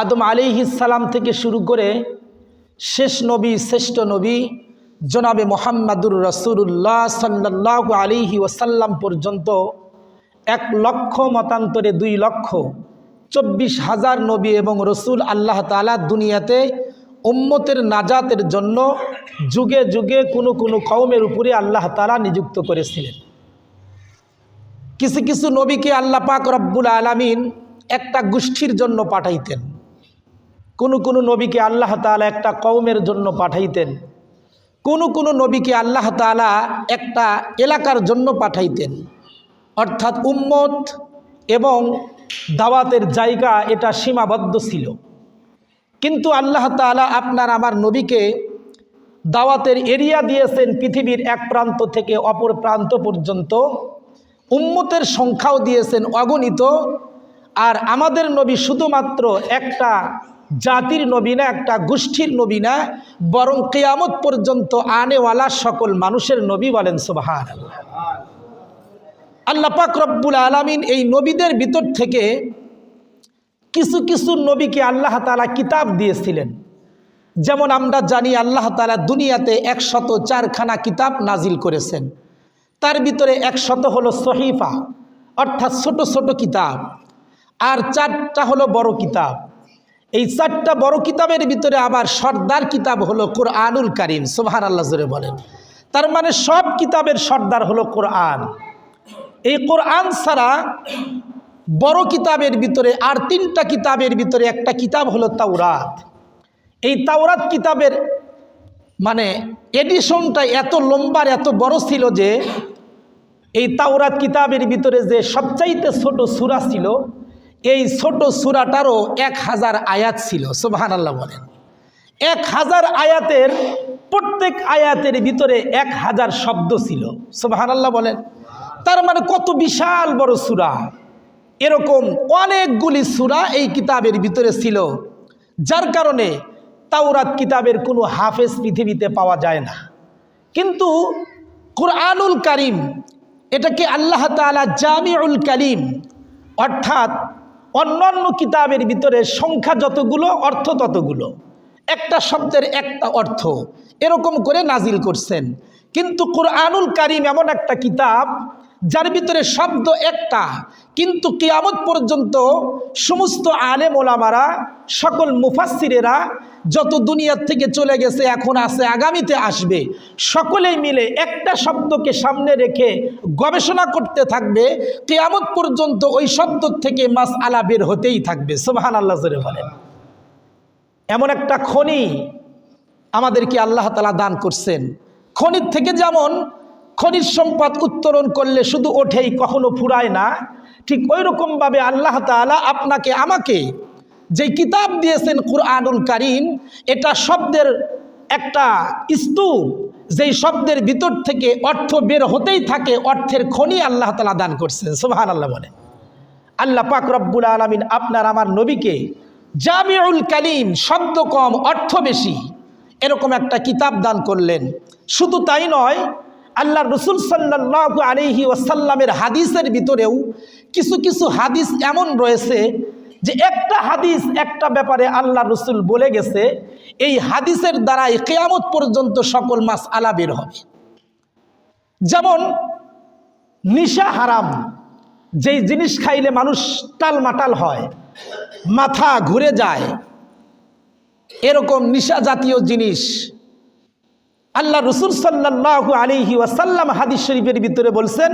আদম সালাম থেকে শুরু করে শেষ নবী, শ্রেষ্ঠ নবী, জনাবে মোহাম্মদুর রসুল্লাহ সাল্লাহ আলিহি ওসাল্লাম পর্যন্ত এক লক্ষ মতান্তরে দুই লক্ষ চব্বিশ হাজার নবী এবং রসুল আল্লাহ তালা দুনিয়াতে উম্মতের নাজাতের জন্য যুগে যুগে কোনো কোনো কৌমের উপরে আল্লাহ তালা নিযুক্ত করেছিলেন। কিছু কিছু নবীকে আল্লাহ পাক রব্বুল আলমিন একটা গোষ্ঠীর জন্য পাঠাইতেন। কোনো কোনো নবীকে আল্লাহ তালা একটা কৌমের জন্য পাঠাইতেন। কোনো কোনো নবীকে আল্লাহ তালা একটা এলাকার জন্য পাঠাইতেন। অর্থাৎ উম্মত এবং দাওয়াতের জায়গা এটা সীমাবদ্ধ ছিল। কিন্তু আল্লাহ তালা আপনার আমার নবীকে দাওয়াতের এরিয়া দিয়েছেন পৃথিবীর এক প্রান্ত থেকে অপর প্রান্ত পর্যন্ত। উম্মতের সংখ্যাও দিয়েছেন অগণিত। আর আমাদের নবী শুধুমাত্র একটা জাতির নবী না, একটা গোষ্ঠীর নবী না, বরং কেয়ামত পর্যন্ত আনেওয়ালা সকল মানুষের নবী বলেন সুবাহান আল্লাহ পাক রব্বুল আলমিন এই নবীদের ভিতর থেকে কিছু কিছু নবীকে আল্লাহ তালা কিতাব দিয়েছিলেন। যেমন আমরা জানি আল্লাহ তালা দুনিয়াতে একশত চারখানা কিতাব নাজিল করেছেন। তার ভিতরে একশত হলো সহিফা, অর্থাৎ ছোট ছোট কিতাব, আর চারটা হলো বড় কিতাব। এই চারটা বড় কিতাবের ভিতরে আবার সর্দার কিতাব হলো কোরআনুল কারিম সোহান আল্লাহ জোরে বলেন। তার মানে সব কিতাবের সর্দার হলো কোরআন। এই কোরআন ছাড়া বড় কিতাবের ভিতরে আর তিনটা কিতাবের ভিতরে একটা কিতাব হলো তাওরাত। এই তাওরাত কিতাবের মানে এডিশনটা এত লম্বার, এত বড় ছিল যে এই তাওরাত কিতাবের ভিতরে যে সবচাইতে ছোট সুরা ছিল এই ছোট সুরাটারও এক হাজার আয়াত ছিল সোহান আল্লাহ বলেন। এক হাজার আয়াতের, প্রত্যেক আয়াতের ভিতরে এক হাজার শব্দ ছিল সোহান আল্লাহ বলেন। তার মানে কত বিশাল বড় সুরা। এরকম অনেকগুলি সুরা এই কিতাবের ভিতরে ছিল, যার কারণে তাওরাত কিতাবের কোনো হাফেজ পৃথিবীতে পাওয়া যায় না। কিন্তু কোরআনুল কারিম, এটাকে আল্লাহ তালা জামিউল কালিম অর্থাৎ অন্যান্য কিতাবের ভিতরে সংখ্যা যতগুলো, অর্থ ততগুলো। একটা শব্দের একটা অর্থ। এরকম করে নাজিল করছেন। কিন্তু কোরআনুল কারিম এমন একটা কিতাব যার ভিতরে শব্দ একটা, কিন্তু কিয়ামত পর্যন্ত সমস্ত আলেম ওলামারা, সকল মুফাসিরেরা যত দুনিয়ার থেকে চলে গেছে, এখন আছে, আগামীতে আসবে, সকলেই মিলে একটা শব্দকে সামনে রেখে গবেষণা করতে থাকবে, কেয়ামত পর্যন্ত ওই শব্দ থেকে মাস আলা বের হতেই থাকবে সোহান আল্লাহ জোরে বলেন। এমন একটা খনি আমাদেরকে আল্লাহ তালা দান করছেন। খনির থেকে যেমন খনির সম্পদ উত্তোলন করলে শুধু ওঠেই কখনো ফুরায় না। ঠিক ওই রকমভাবে আল্লাহ তালা আপনাকে, আমাকে যে কিতাব দিয়েছেন কুরআনুল কারিম, এটা শব্দের একটা স্তূপ, যেই শব্দের ভিতর থেকে অর্থ বের হতেই থাকে, অর্থের খনি আল্লাহ তালা দান করছেন। সোহান আল্লাহ বলে আল্লাহ পাক রব্বুল আলমিন আপনার, আমার নবীকে জামিউল কালিম শব্দ কম, অর্থ বেশি, এরকম একটা কিতাব দান করলেন। শুধু তাই নয় আল্লাহ রসুল সাল্লাহ আলহি ওয়াসাল্লামের হাদিসের ভিতরেও কিছু কিছু হাদিস এমন রয়েছে যে একটা হাদিস একটা ব্যাপারে আল্লাহ রসুল বলে গেছে, এই হাদিসের দ্বারাই কেয়ামত পর্যন্ত সকল মাস আলা বের হবে। যেমন, নিশা হারাম, যেই জিনিস খাইলে মানুষ টালমাটাল হয়, মাথা ঘুরে যায়, এরকম নিশা জাতীয় জিনিস আল্লাহ রসুল সাল্লাহ আলিহি ওয়াসাল্লাম হাদিস শরীফের ভিতরে বলছেন,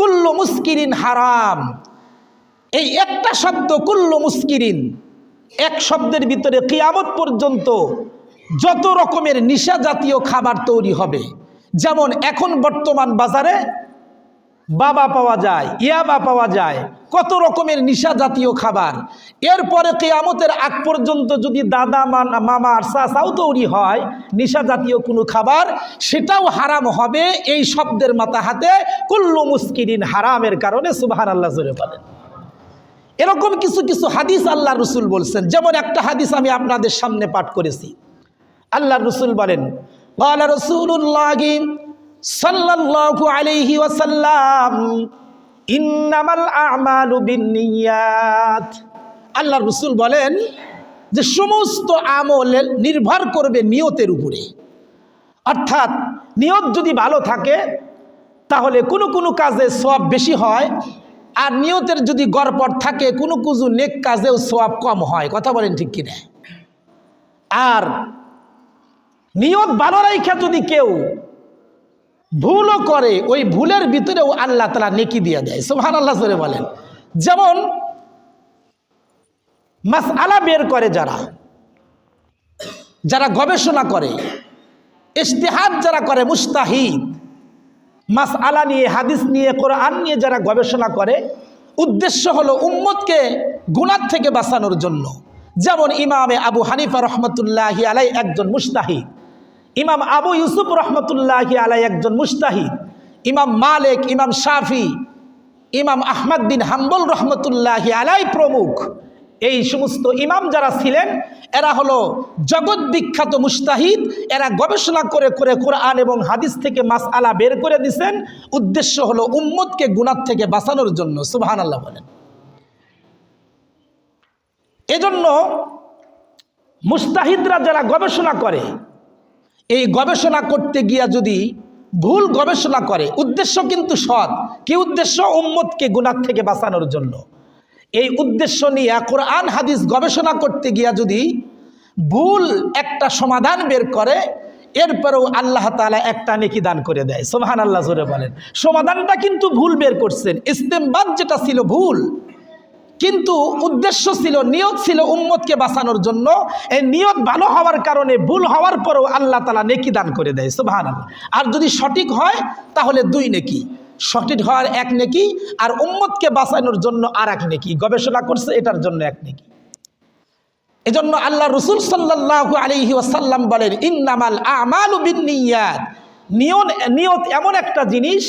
কুল্লু মুস্কিরিন হারাম। এই একটা শব্দ, কুল্লু মুস্কিরিন। এক শব্দের ভিতরে কিয়ামত পর্যন্ত যত রকমের নিশা জাতীয় খাবার তৈরি হবে, যেমন এখন বর্তমান বাজারে বাবা পাওয়া যায় ইয়াবা পাওয়া যায়, কত রকমের নিশা জাতীয় খাবার। এরপরে কেয়ামতের আগ পর্যন্ত যদি দাদা মামা আর চাচাও তৈরি হয়, নিশা জাতীয় কোনো খাবার, সেটাও হারাম হবে এই শব্দের মাথা হাতে, কুল্লু মুস্কিরিন হারামের কারণে সুবাহান আল্লাহ জোরে বলেন। এরকম কিছু কিছু হাদিস আল্লাহ রসুল বলছেন। যেমন একটা হাদিস আমি আপনাদের সামনে পাঠ করেছি। আল্লাহ রসুল বলেন রসুল্লাহ আলাইহি ওয়াসাল্লাম আল্লাহ রসুল বলেন যে, সমস্ত আমল নির্ভর করবে নিয়তের উপরে। অর্থাৎ নিয়ত যদি ভালো থাকে, তাহলে কোনো কোনো কাজে সব বেশি হয়, আর নিয়তের যদি গড়পড় থাকে, কোনো কুজু নেক কাজেও সব কম হয়। কথা বলেন ঠিক কিনা? আর নিয়ত ভালো রাইখা যদি কেউ ভুলও করে, ওই ভুলের ভিতরেও আল্লাহ তালা নেকি দিয়ে দেয়। সোহান আল্লাহ সরে বলেন। যেমন মাস আলা বের করে যারা যারা গবেষণা করে, ইশতেহাদ যারা করে, মুস্তাহিদ মাস আলা নিয়ে, হাদিস নিয়ে, কোরআন নিয়ে যারা গবেষণা করে, উদ্দেশ্য হলো উম্মতকে গুণার থেকে বাঁচানোর জন্য। যেমন ইমামে আবু হানিফা রহমতুল্লাহি আলাই একজন মুস্তাহিদ। ইমাম আবু ইউসুফ রহমতুল্লাহি আলাই একজন মুস্তাহিদ, ইমাম মালিক, ইমাম শাফি, ইমাম আহমদ বিন হাম্বল রহমতুল্লাহ আলাই প্রমুখ। এই সমস্ত ইমাম যারা ছিলেন, এরা হলো জগৎ বিখ্যাত মুস্তাহিদ। এরা গবেষণা করে করে কোরআন এবং হাদিস থেকে মাস আলা বের করে দিছেন। উদ্দেশ্য হলো উম্মতকে গুণার থেকে বাঁচানোর জন্য সুবহান আল্লাহ বলেন। এজন্য মুস্তাহিদরা যারা গবেষণা করে এই গবেষণা করতে গিয়া যদি ভুল গবেষণা করে, উদ্দেশ্য কিন্তু সৎ। কি উদ্দেশ্য? উম্মতকে গুণার থেকে বাঁচানোর জন্য। এই উদ্দেশ্য নিয়ে কোরআন, হাদিস গবেষণা করতে গিয়া যদি ভুল একটা সমাধান বের করে, এরপরেও আল্লাহ তালা একটা নেকি দান করে দেয়। সোহান আল্লাহ জোরে বলেন। সমাধানটা কিন্তু ভুল বের করছেন। ইস্তেমবাদ যেটা ছিল ভুল। কিন্তু উদ্দেশ্য ছিল, নিয়ত ছিল উম্মতকে বাঁচানোর জন্য। এই নিয়ত ভালো হওয়ার কারণে ভুল হওয়ার পরেও আল্লাহ তালা নেকি দান করে দেয় সুবাহান আর যদি সঠিক হয়, তাহলে দুই নেকি। সঠিক হওয়ার এক নেকি আর উম্মতকে বাঁচানোর জন্য আর এক নেকি। গবেষণা করছে এটার জন্য এক নেকি। এজন্য আল্লাহ রসুল সাল্লাহ আলহি ওয়াসাল্লাম বলেন, ইন্নামাল আমাল নিয়ত নিয়ত এমন একটা জিনিস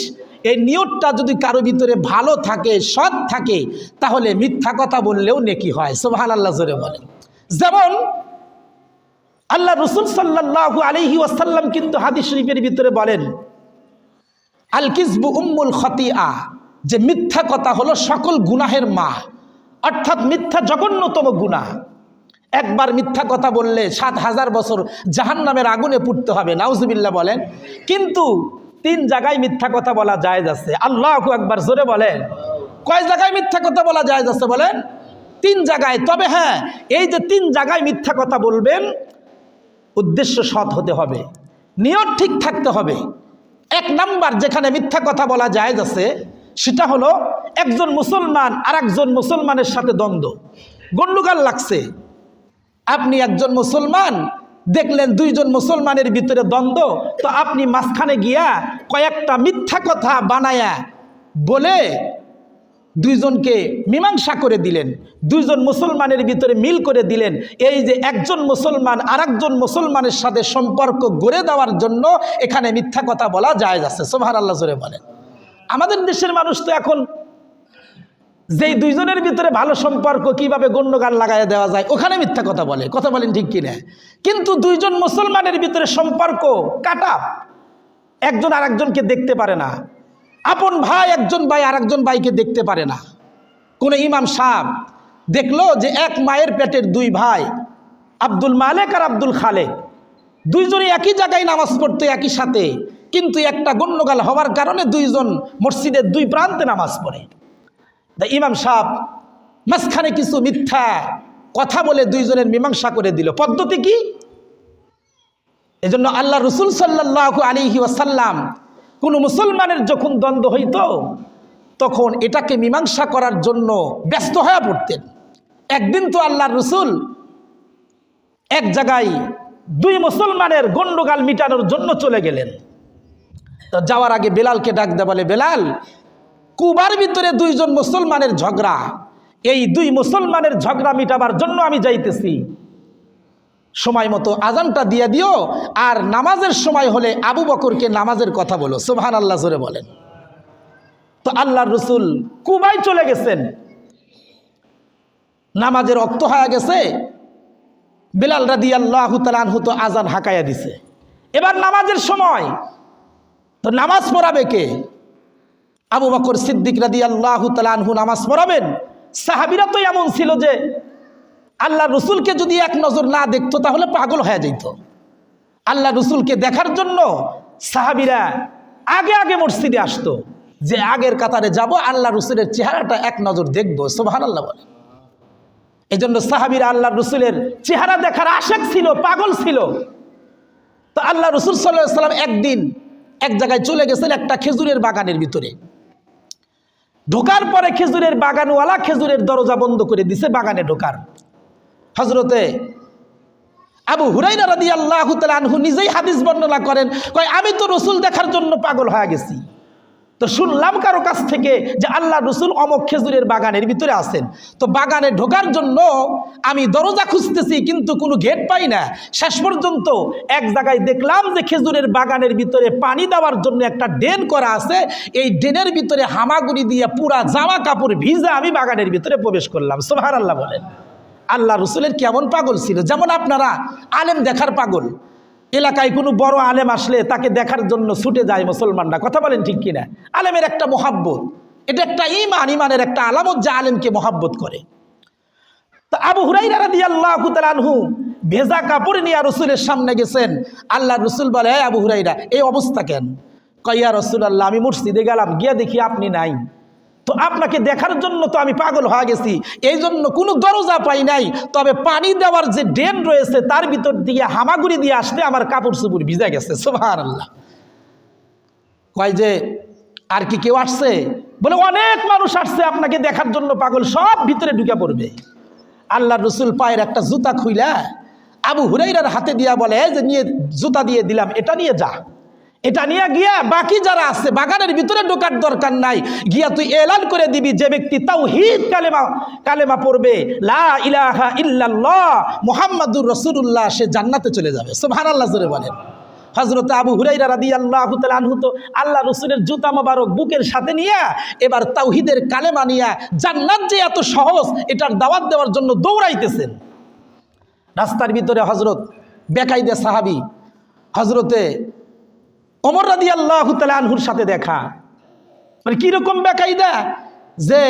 এই নিয়তটা যদি কারও ভিতরে ভালো থাকে, সৎ থাকে, তাহলে মিথ্যা কথা বললেও নেকি হয়। সোহান আল্লাহ জোরে বলেন। যেমন আল্লাহ রসুল সাল্লাহ আলহি ওয়াসাল্লাম কিন্তু হাদিস শরীফের ভিতরে বলেন আল কিসবু উম্মুল খতিয়া যে মিথ্যা কথা হলো সকল গুনাহের মা, অর্থাৎ মিথ্যা জঘন্যতম গুনাহ। একবার মিথ্যা কথা বললে সাত হাজার বছর জাহান নামের আগুনে পুড়তে হবে নাউজুবিল্লা বলেন। কিন্তু তিন জায়গায় মিথ্যা কথা বলা যায় যাচ্ছে আল্লাহ একবার জোরে বলেন। কয় জায়গায় মিথ্যা কথা বলা যায় যাচ্ছে বলেন? তিন জায়গায়। তবে হ্যাঁ এই যে তিন জায়গায় মিথ্যা কথা বলবেন, উদ্দেশ্য সৎ হতে হবে। নিয়ত ঠিক থাকতে হবে। এক নাম্বার যেখানে মিথ্যা কথা বলা যায় যাচ্ছে সেটা হলো একজন মুসলমান আর একজন মুসলমানের সাথে দ্বন্দ্ব। গন্ডুগাল লাগছে। আপনি একজন মুসলমান দেখলেন দুইজন মুসলমানের ভিতরে দ্বন্দ্ব, তো আপনি মাঝখানে গিয়া কয়েকটা মিথ্যা কথা বানায়া বলে দুইজনকে মীমাংসা করে দিলেন, দুইজন মুসলমানের ভিতরে মিল করে দিলেন। এই যে একজন মুসলমান আর মুসলমানের সাথে সম্পর্ক গড়ে দেওয়ার জন্য এখানে মিথ্যা কথা বলা যায় যাচ্ছে সোভার আল্লাহ জোরে বলেন। আমাদের দেশের মানুষ তো এখন যেই দুইজনের ভিতরে ভালো সম্পর্ক কীভাবে গণ্যগান লাগাই দেওয়া যায়, ওখানে মিথ্যা কথা বলে। কথা বলেন ঠিক কিনা? কিন্তু দুইজন মুসলমানের ভিতরে সম্পর্ক কাটা। একজন আর একজনকে দেখতে পারে না। আপন ভাই একজন ভাই আর একজন ভাইকে দেখতে পারে না। কোন ইমাম সাহ দেখল যে এক মায়ের পেটের দুই ভাই, আব্দুল মালেক আর আব্দুল খালেক দুইজনে একই জায়গায় নামাজ পড়তো একই সাথে। কিন্তু একটা গণ্যগাল হওয়ার কারণে দুইজন মসজিদের দুই প্রান্তে নামাজ পড়ে। তা ইমাম সাহ মাঝখানে কিছু মিথ্যা কথা বলে দুইজনের মীমাংসা করে দিল। পদ্ধতি কি? এজন্য আল্লাহ রসুল সাল্লাহ আলিহি ওয়াসাল্লাম কোনো মুসলমানের যখন দ্বন্দ্ব হইত, তখন এটাকে মীমাংসা করার জন্য ব্যস্ত হয়ে পড়তেন। একদিন তো আল্লাহ রসুল এক জায়গায় দুই মুসলমানের গণ্ডগাল মিটানোর জন্য চলে গেলেন। তো যাওয়ার আগে বেলালকে ডাক দে বলে, বেলাল কুবার ভিতরে দুইজন মুসলমানের ঝগড়া। এই দুই মুসলমানের ঝগড়া মিটাবার জন্য আমি যাইতেছি। সময় মতো আজানটা দিয়ে দিও, আর নামাজের সময় হলে আবু বকরকে নামাজের কথা বলো সুবহান আল্লাহ জোরে বলেন। তো আল্লাহর রসুল কুবাই চলে গেছেন। নামাজের অক্ত হয়ে গেছে। বেলাল রাদি আল্লাহ তালানহু তো আজান হাঁকাইয়া দিছে। এবার নামাজের সময়, তো নামাজ পড়াবে কে? আবু বকর সিদ্দিক রাদি আল্লাহ তালানহু নামাজ পড়াবেন। সাহাবিরা তো এমন ছিল যে আল্লাহ রসুলকে যদি এক নজর না দেখতো, তাহলে পাগল হয়ে যেত আল্লাহ রসুলকে দেখার জন্য সাহাবিরা আগে আগে মসজিদে আসতো যে, আগের কাতারে যাব আল্লাহ রসুলের চেহারাটা এক নজর দেখব সোহান আল্লাহ বলে। এই জন্য সাহাবিরা আল্লাহ রসুলের চেহারা দেখার আশেক ছিল, পাগল ছিল। তো আল্লাহ রসুল সাল্লাহ সাল্লাম একদিন এক জায়গায় চলে গেছেন একটা খেজুরের বাগানের ভিতরে। ঢোকার পরে খেজুরের বাগানওয়ালা খেজুরের দরজা বন্ধ করে দিছে বাগানে ঢোকার। হজরতে আবু হুরাইনা রাদি আল্লাহ আনহু নিজেই হাদিস বর্ণনা করেন, কয়, আমি তো রসুল দেখার জন্য পাগল হয়ে গেছি। তো শুনলাম কারও কাছ থেকে যে আল্লাহ রসুল অমক খেজুরের বাগানের ভিতরে আছেন। তো বাগানে ঢোকার জন্য আমি দরজা খুঁজতেছি, কিন্তু কোনো গেট পাই না। শেষ পর্যন্ত এক জায়গায় দেখলাম যে খেজুরের বাগানের ভিতরে পানি দেওয়ার জন্য একটা ড্রেন করা আছে। এই ড্রেনের ভিতরে হামাগুড়ি দিয়ে পুরা জামা কাপড় ভিজা আমি বাগানের ভিতরে প্রবেশ করলাম। সোহার আল্লাহ বলেন। আল্লাহ রসুলের কেমন পাগল ছিল? যেমন আপনারা আলেম দেখার পাগল। এলাকায় কোনো বড় আলেম আসলে তাকে দেখার জন্য ছুটে যায় মুসলমানরা। কথা বলেন ঠিক কিনা? আলেমের একটা মহাব্বত। এটা একটা ইমান ইমানের একটা আলামত যা আলেমকে মহাব্বত করে। তা আবু হুরাইরা রাদি আল্লাহ আনহু ভেজা কাপড় নিয়ে রসুলের সামনে গেছেন। আল্লাহ রসুল বলে "এই আবু হুরাইরা এই অবস্থা কেন? কইয়া রসুল আল্লাহ আমি মসজিদে গেলাম, গিয়া দেখি আপনি নাই। তো আপনাকে দেখার জন্য তো আমি পাগল হয়ে গেছি। এই জন্য কোনো দরজা পাই নাই। তবে পানি দেওয়ার যে ড্রেন রয়েছে, তার ভিতর দিয়ে হামাগুড়ি দিয়ে আসতে আমার কাপড় চুপুর ভিজে গেছে। সোভার আল্লাহ কয় যে, আর কি কেউ আসছে? বলে, অনেক মানুষ আসছে আপনাকে দেখার জন্য পাগল। সব ভিতরে ঢুকে পড়বে। আল্লাহ রসুল পায়ের একটা জুতা খুইলা আবু হুরাইরার হাতে দিয়া বলে যে নিয়ে জুতা দিয়ে দিলাম, এটা নিয়ে যা। এটা নিয়ে গিয়া বাকি যারা আছে, বাগানের ভিতরে ঢোকার দরকার নাই। গিয়া তুই এলান করে দিবি যে ব্যক্তি তাও হিদ কালেমা কালেমা পড়বে। লা ইলাহা মোহাম্মদুর রসুল্লাহ সে জান্নাতে চলে যাবে। সোভান আল্লাহ জোরে বলেন। হজরত আবু হুরাইরা রাদি আল্লাহ আনহু তো আল্লাহ রসুলের জুতা মোবারক বুকের সাথে নিয়ে এবার তাওহিদের কালেমা নিয়ে জান্নাত যে এত সহজ, এটার দাওয়াত দেওয়ার জন্য দৌড়াইতেছেন। রাস্তার ভিতরে হজরত বেকাইদে সাহাবি হজরতে অমর রাদি আল্লাহ আনহুর সাথে দেখা। মানে কীরকম বেকাইদা যে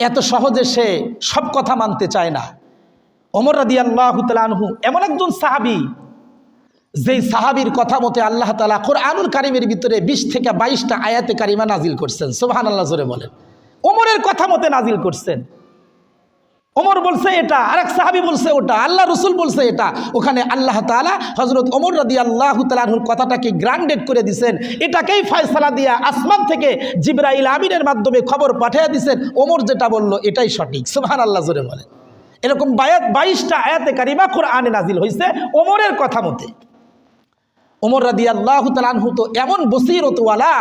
এত সহজে সে সব কথা মানতে চায় না। অমর রাদি আল্লাহ আনহু এমন একজন সাহাবি, যেই সাহাবির কথা মতে আল্লাহ তালা কোরআনুল কারিমের ভিতরে বিশ থেকে বাইশটা আয়াতে কারিমা নাজিল করছেন। সোহান আল্লাহ জোরে বলেন। ওমরের কথা মতে নাজিল করছেন। ওমর বলছে এটা, আরেক সাহাবি বলছে ওটা, আল্লাহ রসুল বলছে এটা। ওখানে আল্লাহ তালা হজরত ওমর রাদি আল্লাহ তালাহুর কথাটাকে গ্রান্ডেড করে দিছেন। এটাকেই ফয়সালা দিয়া আসমান থেকে জিব্রাইল আমিনের মাধ্যমে খবর পাঠিয়ে দিছেন। ওমর যেটা বলল, এটাই সঠিক। সোহান আল্লাহ জোরে বলেন। এরকম বায়াত, বাইশটা আয়াতে কারিমা কোরআনে নাজিল হয়েছে ওমরের কথা মতে। ওমর রাদি আল্লাহ তালানহু তো এমন বসিরতওয়ালা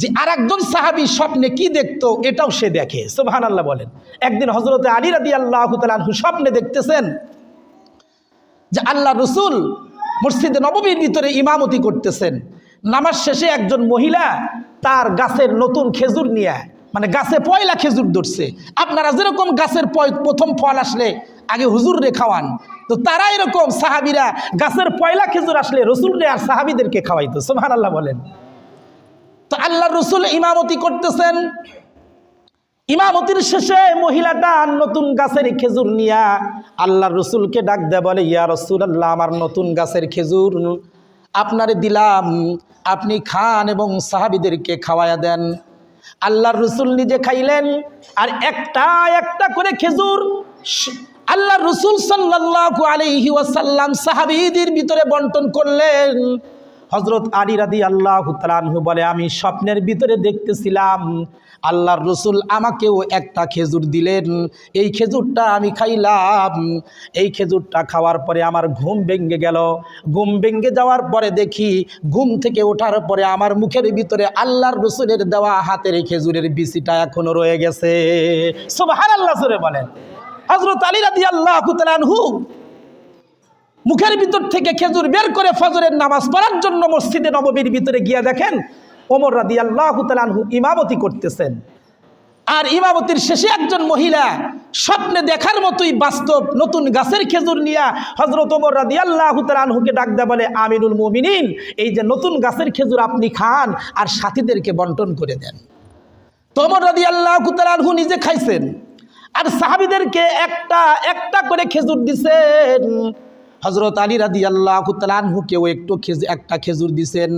যে আর একজন সাহাবি স্বপ্নে কি দেখতো, এটাও সে দেখে। সোহান আল্লাহ বলেন। একদিন হজরতে আলী রাদি আল্লাহ তালানহু স্বপ্নে দেখতেছেন যে আল্লাহ রসুল মসজিদে নবমীর ভিতরে ইমামতি করতেছেন। নামাজ শেষে একজন মহিলা তার গাছের নতুন খেজুর নিয়ে মানে গাছে পয়লা খেজুর ধরছে। আপনারা যেরকম গাছের প্রথম ফল আসলে আগে হুজুর রে খাওয়ান, তো তারা এরকম সাহাবিরা গাছের পয়লা খেজুর আসলে রসুল রে আর সাহাবিদেরকে খাওয়াইতো। সোহান আল্লাহ বলেন। তো আল্লাহ রসুল ইমামতি করতেছেন। ইমামতির শেষে মহিলাটা নতুন গাছের খেজুর নিয়া আল্লাহ রসুলকে ডাক দেয় বলে, ইয়া রসুল আল্লাহ আমার নতুন গাছের খেজুর আপনার দিলাম। আপনি খান এবং সাহাবিদেরকে খাওয়ায়া দেন। আল্লাহর রসুল নিজে খাইলেন আর একটা একটা করে খেজুর আল্লাহ রসুল সাল্লাল্লাহু আলাইহি ওয়াসাল্লাম সাহাবিদের ভিতরে বন্টন করলেন। হজরত আলী রাদি আল্লাহ তালানহু বলে, আমি স্বপ্নের ভিতরে দেখতেছিলাম, আল্লাহর রসুল আমাকেও একটা খেজুর দিলেন। এই খেজুরটা আমি খাইলাম। এই খেজুরটা খাওয়ার পরে আমার ঘুম ভেঙে গেল। ঘুম ভেঙে যাওয়ার পরে দেখি, ঘুম থেকে ওঠার পরে আমার মুখের ভিতরে আল্লাহর রসুলের দেওয়া হাতের খেজুরের বিচিটা এখনও রয়ে গেছে। সুবহান আল্লাহ সুরে বলেন। হজরত আলী রাদি আল্লাহ তালানহু মুখের ভিতর থেকে খেজুর বের করে ফজরের নামাজ পড়ার জন্য মসজিদে নবমীর ভিতরে গিয়া দেখেন ওমর রাদি আল্লাহ তালানহু ইমামতি করতেছেন। আর ইমামতির শেষে একজন মহিলা স্বপ্নে দেখার মতোই বাস্তব নতুন গাছের খেজুর নিয়া হজরত ওমর রাদি আল্লাহ তালানহুকে ডাক দেয় বলে, আমিনুল মুমিনিন, এই যে নতুন গাছের খেজুর আপনি খান আর সাথীদেরকে বন্টন করে দেন। তোমর রাদি আল্লাহ তালানহু নিজে খাইছেন আর সাহাবিদেরকে একটা একটা করে খেজুর দিছেন। হজরত আলী রাদি আল্লাহ তালানহু কেউ একটু একটা খেজুর দিছেন।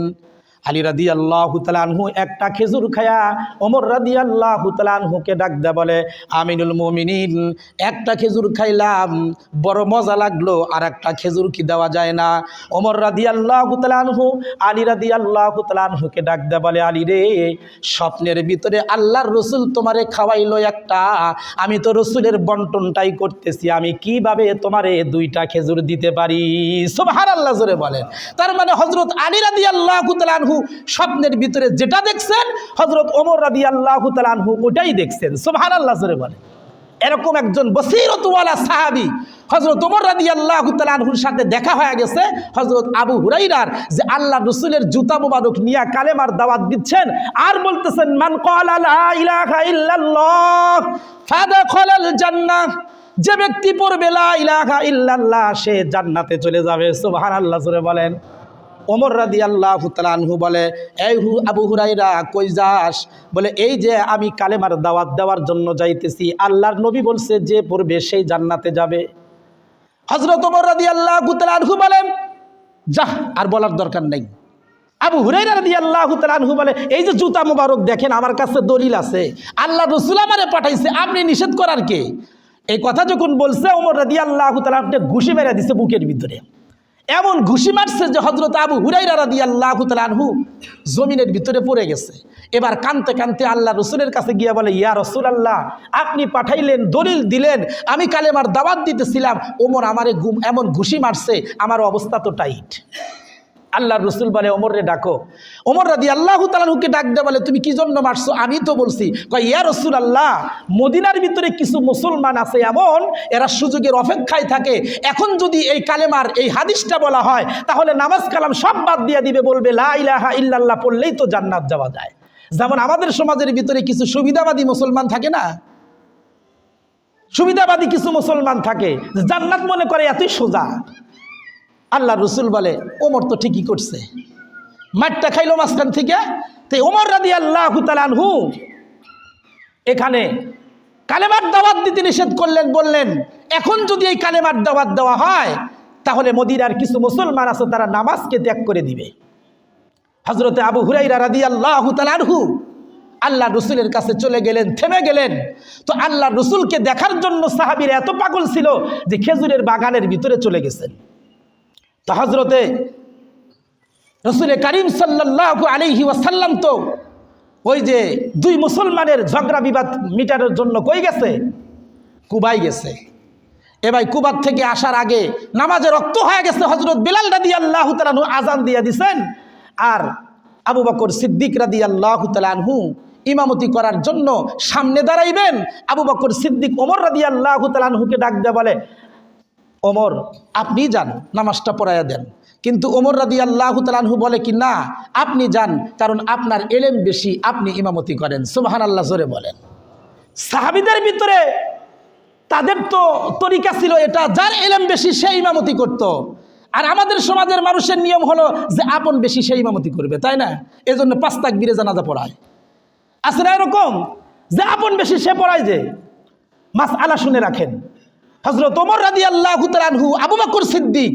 আলী রাদি আল্লাহ তালানহু একটা খেজুর খায়া ওমর রাদি আল্লাহ তালানহুকে ডাক দে বলে, আমিনুল মমিনিন, একটা খেজুর খাইলাম, বড় মজা লাগল আর একটা খেজুর কি দেওয়া যায় না? ওমর রাদি আল্লাহ তালানহু আলী রাদি আল্লাহ তালানহুকে ডাক দে বলে, আলী রে, স্বপ্নের ভিতরে আল্লাহর রসুল তোমারে খাওয়াইলো একটা, আমি তো রসুলের বন্টনটাই করতেছি, আমি কীভাবে তোমারে দুইটা খেজুর দিতে পারি? সব সোভার আল্লাহ জোরে বলেন। তার মানে হজরত আলী রাদি আল্লাহ তালানহু স্বপ্নের ভিতরে যেটা দেখছেন হজরত ওমর রাদি আল্লাহ তালানহু ওটাই দেখছেন। সোভার আল্লাহ জোরে বলেন। এরকম একজন বসিরতওয়ালা সাহাবি হজরত ওমর রাদি আল্লাহ তালানহুর সাথে দেখা হয়ে গেছে। হজরত আবু হুরাইরার যে আল্লাহ রসুলের জুতা মুবারক নিয়া কালেমার দাওয়াত দিচ্ছেন, আর বলতেছেন, মান ক্বালা লা ইলাহা ইল্লাল্লাহ ফাদাখালাল জান্নাহ। যে ব্যক্তি পড়বে, লা ইলাহা ইল্লাল্লাহ, সে জান্নাতে চলে যাবে। সুবহানাল্লাহ, জোরে বলেন। ওমর রাদি আল্লাহ তালানহু বলে, এই হু আবু হুরাইরা কই যাস? বলে, এই যে আমি কালেমার দাওয়াত দেওয়ার জন্য যাইতেছি, আল্লাহর নবী বলছে যে পড়বে সেই জান্নাতে যাবে। হজরত ওমর রাদি আল্লাহ তালানহু বলেন যাহ, আর বলার দরকার নেই। আবু হুরাইরা রাদি আল্লাহ তালানহু বলে, এই যে জুতা মুবারক দেখেন, আমার কাছে দলিল আছে। আল্লাহ রসুল আমারে পাঠাইছে, আপনি নিষেধ করার কে? এই কথা যখন বলছে, ওমর রাদি আল্লাহ তালা ঘুষি মেরে দিছে বুকের ভিতরে। এমন ঘুষি মারছে যে হজরত আবু হুরাইরা রাদি আল্লাহ তালহু জমিনের ভিতরে পড়ে গেছে। এবার কানতে কানতে আল্লাহ রসুলের কাছে গিয়া বলে, ইয়া রসুল আল্লাহ আপনি পাঠাইলেন, দলিল দিলেন, আমি কালেমার দাওয়াত দিতেছিলাম। ওমর আমারে গুম, এমন ঘুষি মারছে, আমার অবস্থা তো টাইট। আল্লাহ রসুল বলে ওমরে ডাকো। ওমর রাদি আল্লাহ তালাহুকে ডাক দে বলে, তুমি কি জন্য মারছো? আমি তো বলছি, কয়, ইয়া রসুল আল্লাহ মদিনার ভিতরে কিছু মুসলমান আছে এমন, এরা সুযোগের অপেক্ষায় থাকে। এখন যদি এই কালেমার, এই হাদিসটা বলা হয়, তাহলে নামাজ কালাম সব বাদ দিয়ে দিবে, বলবে, লা ইলাহা ইল্লাল্লাহ, পড়লেই তো জান্নাত যাওয়া যায়। যেমন আমাদের সমাজের ভিতরে কিছু সুবিধাবাদী মুসলমান থাকে না? সুবিধাবাদী কিছু মুসলমান থাকে, জান্নাত মনে করে এতই সোজা। আল্লাহ রসুল বলে, ওমর তো ঠিকই করছে। মাঠটা খাইলো মাঝখান থেকে তো ওমর রাদি আল্লাহ আনহু এখানে কালেমার দাওয়াত দিতে নিষেধ করলেন, বললেন, এখন যদি এই কালেমার দাওয়াত দেওয়া হয়, তাহলে মদিনার কিছু মুসলমান আছে, তারা নামাজকে ত্যাগ করে দিবে। হজরতে আবু হুরাইরা রাদি আল্লাহ আনহু আল্লাহ রসুলের কাছে চলে গেলেন, থেমে গেলেন। তো আল্লাহ রসুলকে দেখার জন্য সাহাবির এত পাগল ছিল যে খেজুরের বাগানের ভিতরে চলে গেছেন। তো হজরতে রসুল করিম সাল্লাহ আলিহি ওয়াসাল্লাম তো ওই যে দুই মুসলমানের ঝগড়া বিবাদ মিটানোর জন্য কই গেছে? কুবাই গেছে। এবার কুবার থেকে আসার আগে নামাজে রক্ত হয়ে গেছে হজরত বিলাল রাদি আল্লাহ তালানহু আজান দিয়ে দিছেন। আর আবু বকর সিদ্দিক রাদি আল্লাহ তালানহু ইমামতি করার জন্য সামনে দাঁড়াইবেন। আবু বকর সিদ্দিক ওমর রাদি আল্লাহ তালানহুকে ডাক দেওয়া বলে ওমর, আপনি যান, নামাজটা পড়াইয়া দেন। কিন্তু ওমর রাদি আল্লাহ তালানহু বলে কি, না, আপনি যান, কারণ আপনার এলেম বেশি, আপনি ইমামতি করেন। সুবাহান আল্লাহ জোরে বলেন। সাহাবিদের ভিতরে তাদের তো তরিকা ছিল এটা, যার এলেম বেশি সে ইমামতি করত। আর আমাদের সমাজের মানুষের নিয়ম হলো যে আপন বেশি সে ইমামতি করবে, তাই না? এজন্য পাঁচ তাক বিরে জানাজা পড়ায়। না এরকম? যে আপন বেশি সে পড়ায় যে? মাস আলা শুনে রাখেন। হজরত ওমর রাদি আল্লাহ আনহু, আবু বকর সিদ্দিক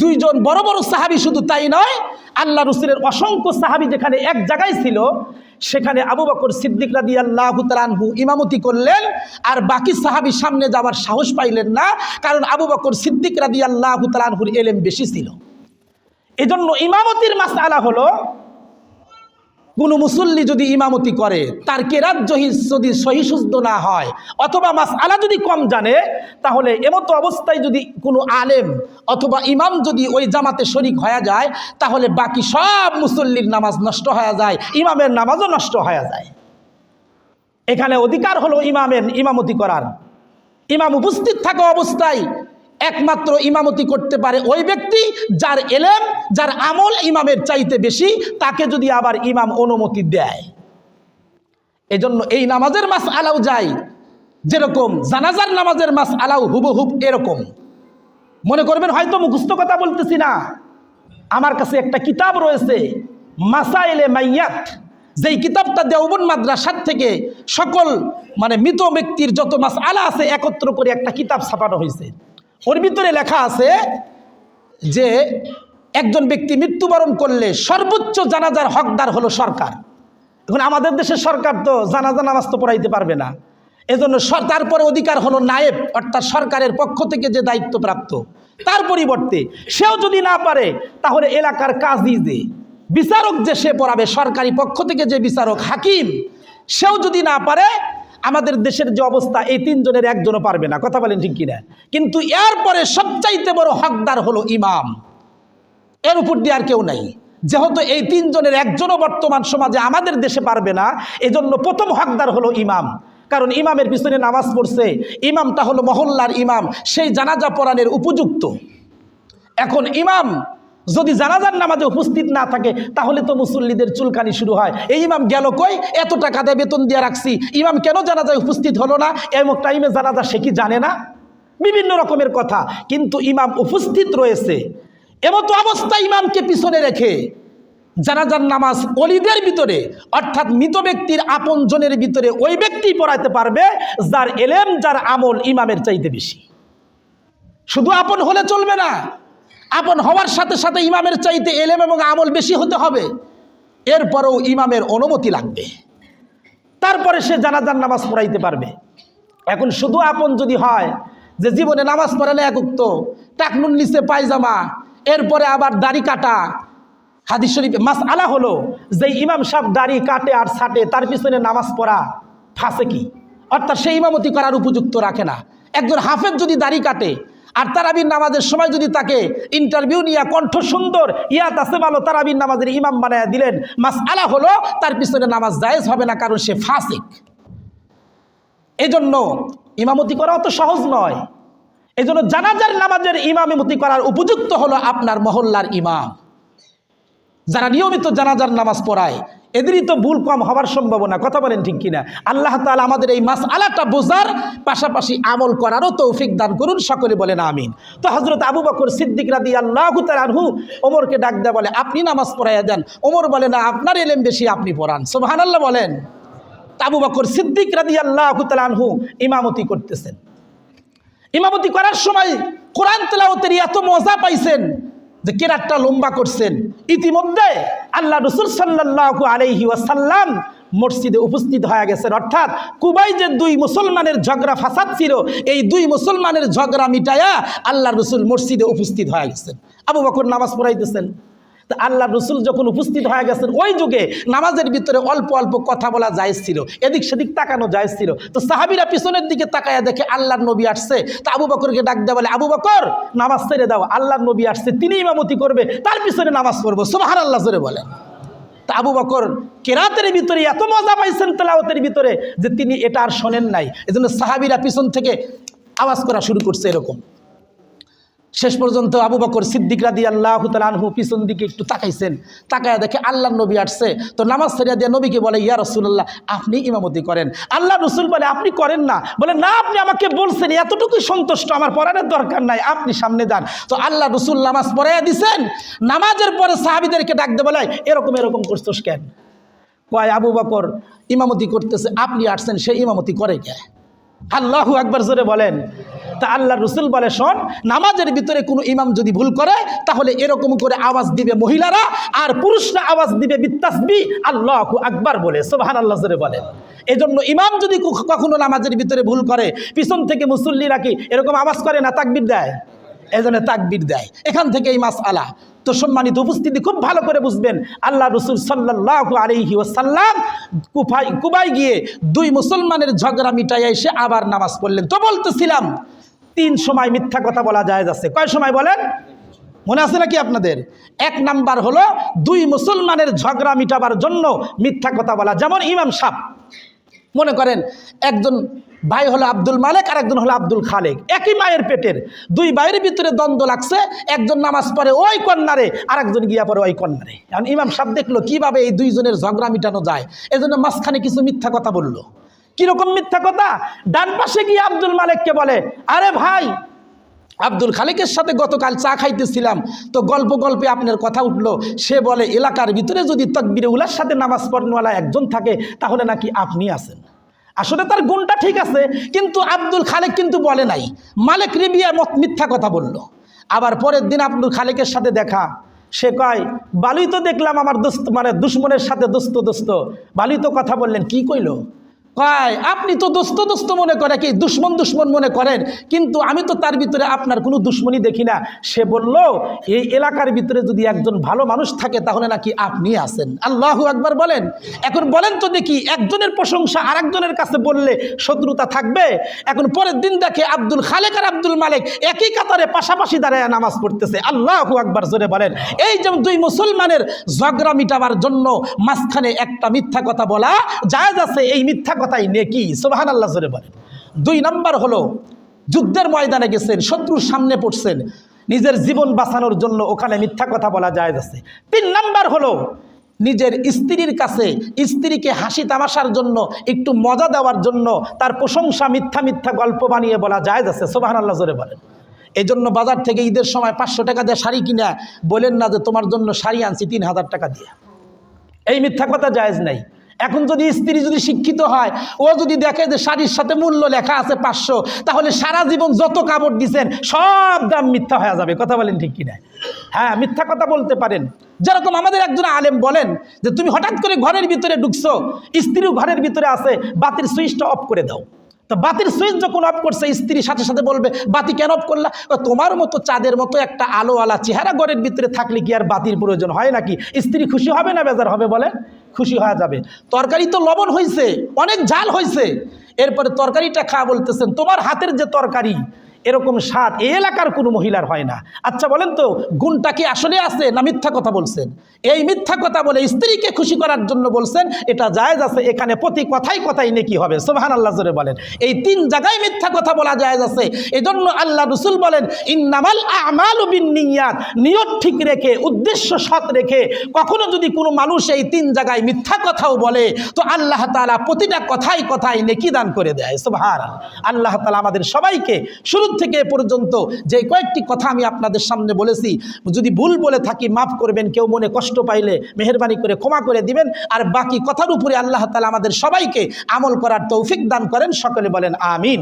দুইজন বড় বড় সাহাবি শুধু তাই নয়, আল্লাহ রসুলের অসংখ্য সাহাবি যেখানে এক জায়গায় ছিল, সেখানে আবু বকর সিদ্দিক রাদি আল্লাহ আনহু ইমামতি করলেন, আর বাকি সাহাবি সামনে যাওয়ার সাহস পাইলেন না, কারণ আবু বকর সিদ্দিক রাদি আল্লাহ আনহুর এলেম বেশি ছিল। এজন্য ইমামতির মাস আলা হলো কোনো মুসল্লি যদি ইমামতি করে, তার কেরাত যদি সহিসুদ্ধ না হয়? অথবা মাস আলা যদি কম জানে, তাহলে এমতো অবস্থায় যদি কোনো আলেম অথবা ইমাম যদি ওই জামাতে শরিক হয়ে যায়, তাহলে বাকি সব মুসল্লির নামাজ নষ্ট হয়ে যায়, ইমামের নামাজও নষ্ট হয়ে যায়। এখানে অধিকার হলো ইমামের ইমামতি করার। ইমাম উপস্থিত থাকা অবস্থায় একমাত্র ইমামতি করতে পারে ওই ব্যক্তি যার এলেম, যার আমল ইমামের চাইতে বেশি, তাকে যদি আবার ইমাম অনুমতি দেয়। এজন্য এই নামাজের মাস আলাও যায়। যেরকম জানাজার নামাজের মাস আলাও হুবহুব এরকম। মনে করবেন, হয়তো মুখস্থ কথা বলতেছি না। আমার কাছে একটা কিতাব রয়েছে, মাসাইলে মাইয়াত। যেই কিতাবটা দেওবন মাদ্রাসার থেকে সকল মানে মৃত ব্যক্তির যত মাস আলা আছে, একত্র করে একটা কিতাব ছাপানো হয়েছে। ওর ভিতরে লেখা আছে যে একজন ব্যক্তি মৃত্যুবরণ করলে সর্বোচ্চ জানাজার হকদার হলো সরকার। এখন আমাদের দেশের সরকার তো জানাজা নামাজ তো পড়াইতে পারবে না। এজন্য তারপরে অধিকার হলো নায়েব, অর্থাৎ সরকারের পক্ষ থেকে যে দায়িত্বপ্রাপ্ত তার পরিবর্তে সেও যদি না পারে, তাহলে এলাকার কাজই যে বিচারক যে সে পড়াবে, সরকারি পক্ষ থেকে যে বিচারক হাকিম, সেও যদি না পারে আমাদের দেশের যে অবস্থা, এই তিনজনের একজনও পারবে না। কথা বলেন ঠিক কিনা? কিন্তু এরপরে সবচাইতে বড় হকদার হলো ইমাম। এর উপর দিয়ে আর কেউ নাই। যেহেতু এই তিনজনের একজনও বর্তমান সমাজে আমাদের দেশে পারবে না, এজন্য প্রথম হকদার হলো ইমাম। কারণ ইমামের পিছনে নামাজ পড়ছে। ইমামটা হলো মহল্লার ইমাম। সেই জানাজা পড়ানোর উপযুক্ত। এখন ইমাম যদি জানাজার নামাজে উপস্থিত না থাকে, তাহলে তো মুসল্লিদের চুলকানি শুরু হয়। এই ইমাম গেল কই? এত টাকা দিয়ে বেতন দিয়ে রাখছি। ইমাম কেন জানাজায় উপস্থিত হলো না? এমন টাইমে জানাজা সে কি জানে না? বিভিন্ন রকমের কথা। কিন্তু ইমাম উপস্থিত রয়েছে। এমতো অবস্থা ইমামকে পিছনে রেখে। জানাজার নামাজ অলিদের ভিতরে, অর্থাৎ মৃত ব্যক্তির আপন জনের ভিতরে ওই ব্যক্তি পড়াইতে পারবে, যার এলেম, যার আমল ইমামের চাইতে বেশি। শুধু আপন হলে চলবে না। আপন হওয়ার সাথে সাথে ইমামের চাইতে এলেম এবং আমল বেশি হতে হবে। এরপরেও ইমামের অনুমতি লাগবে। তারপরে সে জানাজার নামাজ পড়াইতে পারবে। এখন শুধু আপন যদি হয় যে জীবনে নামাজ পড়ে না একক তো টাকনুন নিচে পায়জামা, এরপরে আবার দাড়ি কাটা। হাদিস শরীফে মাস আলা হলো যে ইমাম সাহেব দাড়ি কাটে আর ছাটে, তার পিছনে নামাজ পড়া ফাঁসে কি? অর্থাৎ সেই ইমামতি করার উপযুক্ত রাখে না। একজন হাফেজ যদি দাড়ি কাটে আর তারাবির নামাজের সময় যদি তাকে ইন্টারভিউ নিয়ে কণ্ঠ সুন্দর ইয়া আছে ভালো, তারাবির নামাজের ইমাম বানায় দিলেন। মাস আলা হলো, তার পিছনে নামাজ জায়েজ হবে না, কারণ সে ফাসিক। এই জন্য ইমামতি করা অত সহজ নয়। এই জন্য জানাজার নামাজের ইমামতি করার উপযুক্ত হলো আপনার মহল্লার ইমাম। যারা নিয়মিত জানাজার নামাজ পড়ায় এদেরই তো ভুল কম হওয়ার সম্ভাবনা, কথা বলেন ঠিক কিনা? আল্লাহ তাআলা আমাদের এই মাস আলাটা বোঝার পাশাপাশি আমল করারও তৌফিক দান করুন, সকলে বলেন আমিন। তো হজরত আবু বকর সিদ্দিক রাদি আল্লাহ আনহু ওমরকে ডাক দেয়া বলে, আপনি নামাজ পড়াইয়া দেন ওমর বলে, না, আপনার এলেম বেশি, আপনি পড়ান। সোহান আল্লাহ বলেন আবু বকর সিদ্দিক রাদি আল্লাহ আনহু ইমামতি করতেছেন। ইমামতি করার সময় কোরআন তেলাওতের এত মজা পাইছেন যে কেরাতটা লম্বা করছেন? ইতিমধ্যে আল্লাহ রসুল সাল্লাহ আলহি ওয়াসাল্লাম মসজিদে উপস্থিত হয়ে গেছেন। অর্থাৎ কুবাই যে দুই মুসলমানের ঝগড়া ফাসাদ ছিল। এই দুই মুসলমানের ঝগড়া মিটায়া আল্লাহ রসুল মসজিদে উপস্থিত হয়ে গেছেন। আবু বকর নামাজ পড়াইতেছেন। তা আল্লাহ রসুল যখন উপস্থিত হয়ে গেছেন, ওই যুগে নামাজের ভিতরে অল্প অল্প কথা বলা জায়েজ ছিল, এদিক সেদিক তাকানো জায়েজ ছিল। তো সাহাবিরা পিছনের দিকে তাকায়া দেখে আল্লাহর নবী আসছে, তা আবু বকরকে ডাক দেওয়া বলে, আবু বকর, নামাজ ছেড়ে দাও, আল্লাহর নবী আসছে তিনি ইমামতি করবে, তার পিছনে নামাজ পড়ব। সোহার আল্লাহ জোরে বলে। তা আবু বকর কেরাতের ভিতরে এত মজা পাইছেন তেলাওতের ভিতরে যে তিনি এটা আর শোনেন নাই। এজন্য সাহাবিরা পিছন থেকে আওয়াজ করা শুরু করছে এরকম। শেষ পর্যন্ত আবু বকর সিদ্দিক রাদি আল্লাহ আনহু পিছন দিকে একটু তাকাইছেন। তাকায় দেখে আল্লাহ নবী আসছে। তো নামাজ সেরিয়া দিয়ে নবীকে বলে, ইয়া রসুল্লাহ আপনি ইমামতি করেন। আল্লাহ রসুল বলে, আপনি করেন না। বলে, না, আপনি আমাকে বলছেন, এতটুকুই সন্তুষ্ট, আমার পড়ানোর দরকার নাই, আপনি সামনে যান। তো আল্লাহ রসুল নামাজ পড়াইয়া দিছেন। নামাজের পরে সাহাবিদেরকে ডাকতে বলে, এরকম এরকম করছোস কেন? কয়, আবু বকর, ইমামতি করতেছে, আপনি আসছেন, সে ইমামতি করে কে? আল্লাহু একবার জোরে বলেন তা আল্লাহ রসুল বলে, শোন, নামাজের ভিতরে কোনো ইমাম যদি ভুল করে, তাহলে এরকম করে আওয়াজ দিবে মহিলারা, আর পুরুষরা আওয়াজ দিবে বিত্তাসবি। আল্লাহু আকবার বলে সোবাহান আল্লাহ জোরে বলেন এই জন্য ইমাম যদি কখনো নামাজের ভিতরে ভুল করে, পিছন থেকে মুসল্লিরা কি এরকম আওয়াজ করে না তাকবির দেয়? এই জন্য তাকবির দেয়। এখান থেকে এই মাস আলা তো সম্মানিত উপস্থিতি খুব ভালো করে বুঝবেন, আল্লাহ রসুল সাল্লাহ আলহি ওসাল্লাম কুফাই কুবাই গিয়ে দুই মুসলমানের ঝগড়া মিটাই এসে আবার নামাজ পড়লেন। তো বলতেছিলাম তিন সময় মিথ্যা কথা বলা যায় আছে। কয় সময় বলেন মনে আছে নাকি আপনাদের? এক নাম্বার হলো দুই মুসলমানের ঝগড়া মিটাবার জন্য মিথ্যা কথা বলা। যেমন ইমাম সাহ মনে করেন একজন ভাই হলো আব্দুল মালেক আর একজন হলো আব্দুল খালেক। একই মায়ের পেটের। দুই ভাইয়ের ভিতরে দ্বন্দ্ব লাগছে, একজন নামাজ পড়ে ওই কন্যারে আর একজন গিয়া পড়ে ওই কন্যারে। এখন ইমাম সাহেব দেখল কীভাবে এই দুইজনের ঝগড়া মিটানো যায়? এজন্য মাঝখানে কিছু মিথ্যা কথা বলল। কীরকম মিথ্যা কথা? ডান পাশে গিয়ে আব্দুল মালেককে বলে, আরে ভাই, আব্দুল খালেকের সাথে গতকাল চা খাইতেছিলাম, তো গল্প গল্পে আপনার কথা উঠল। সে বলে, এলাকার ভিতরে যদি তকবিরে উলার সাথে নামাজ পড়নেওয়ালা একজন থাকে, তাহলে নাকি আপনি আছেন? আসলে তার গুণটা ঠিক আছে, কিন্তু আব্দুল খালেক কিন্তু বলে নাই। মালিক রিবিয়া মত মিথ্যা কথা বলল। আবার পরের দিন আব্দুল খালেকের সাথে দেখা। সে কয়, বালুই তো দেখলাম আমার দোস্ত মানে দুশ্মনের সাথে দোস্ত দোস্ত। বালুই তো কথা বললেন, কি কইলো? কয় আপনি তো দোস্ত দোস্ত মনে করে কি, দুশ্মন দুশ্মন মনে করেন, কিন্তু আমি তো তার ভিতরে আপনার কোনো দুশ্মনী দেখি না। সে বলল, এই এলাকার ভিতরে যদি একজন ভালো মানুষ থাকে, তাহলে নাকি আপনি আছেন? আল্লাহ একবার বলেন। এখন বলেন তো দেখি, একজনের প্রশংসা আর একজনের কাছে বললে শত্রুতা থাকবে? এখন পরের দিন দেখে আব্দুল খালেক আর আব্দুল মালিক একই কাতারে পাশাপাশি দাঁড়ায় নামাজ পড়তেছে। আল্লাহ একবার জোরে বলেন। এই যে দুই মুসলমানের ঝগড়া মিটাবার জন্য মাঝখানে একটা মিথ্যা কথা বলা জায়েজ আছে। এই মিথ্যা কথাই নেকি সোবাহান আল্লাহ জোরে বলেন। দুই নাম্বার হলো, যুদ্ধের ময়দানে গেছেন, শত্রুর সামনে পড়ছেন, নিজের জীবন বাঁচানোর জন্য ওখানে মিথ্যা কথা বলা জায়েজ আছে। তিন নাম্বার হলো, নিজের স্ত্রীর কাছে স্ত্রীকে হাসি তামাশার জন্য, একটু মজা দেওয়ার জন্য তার প্রশংসা মিথ্যা মিথ্যা গল্প বানিয়ে বলা জায়েজ আছে সোবাহান আল্লাহ জোরে বলেন। এই জন্য বাজার থেকে ঈদের সময় পাঁচশো টাকা দিয়ে শাড়ি কিনা বলেন না যে তোমার জন্য শাড়ি আনছি তিন হাজার টাকা দিয়ে। এই মিথ্যা কথা জায়েজ নাই। এখন যদি স্ত্রী যদি শিক্ষিত হয়, ও যদি দেখে যে শাড়ির সাথে মূল্য লেখা আছে পাঁচশো, তাহলে সারা জীবন যত কাপড় দিছেন, সব দাম মিথ্যা হয়ে যাবে। কথা বলেন ঠিক কিনা? হ্যাঁ মিথ্যা কথা বলতে পারেন। যেরকম আমাদের একজন আলেম বলেন যে, তুমি হঠাৎ করে ঘরের ভিতরে ঢুকছো, স্ত্রীও ঘরের ভিতরে আছে, বাতির সুইচটা অফ করে দাও। তো বাতির সুইচ যখন অফ করছে, স্ত্রী সাথে সাথে বলবে, বাতি কেন অফ করলা? তোমার মতো চাঁদের মতো একটা আলোওয়ালা চেহারা ঘরের ভিতরে থাকলে কি আর বাতির প্রয়োজন হয় নাকি? স্ত্রী খুশি হবে না, বেজার হবে বলে খুশি হওয়া যাবে। তরকারি তো লবণ হয়েছে অনেক ঝাল হয়েছে এরপরে তরকারিটা খা বলতেছেন, তোমার হাতের যে তরকারি এরকম স্বাদ এই এলাকার কোনো মহিলার হয় না। আচ্ছা বলেন তো, গুণটা কি আসলে আছে না মিথ্যা কথা বলছেন? এই মিথ্যা কথা বলে স্ত্রীকে খুশি করার জন্য বলছেন, এটা জায়েজ আছে, এখানে প্রতি কথাই কথাই নেকি হবে। সোহান আল্লাহ জোরে বলেন। এই তিন জায়গায় মিথ্যা কথা বলা জায়েজ আছে। এই জন্য আল্লাহ রসুল বলেন, ইন্নামাল আমাল নিয়াত নিয়ত ঠিক রেখে, উদ্দেশ্য সৎ রেখে, কখনো যদি কোনো মানুষ এই তিন জায়গায় মিথ্যা কথাও বলে, তো আল্লাহ তালা প্রতিটা কথাই কথাই নেকি দান করে দেয়। সোভার আল্লাহ তালা আমাদের সবাইকে শুরু থেকে পর্যন্ত যে কয়েকটি কথা আমি আপনাদের সামনে বলেছি, যদি ভুল বলে থাকি মাফ করবেন, কেউ মনে কষ্ট পাইলে মেহরবানি করে ক্ষমা করে দিবেন, আর বাকি কথার উপরে আল্লাহ তালা আমাদের সবাইকে আমল করার তৌফিক দান করেন, সকলে বলেন আমিন।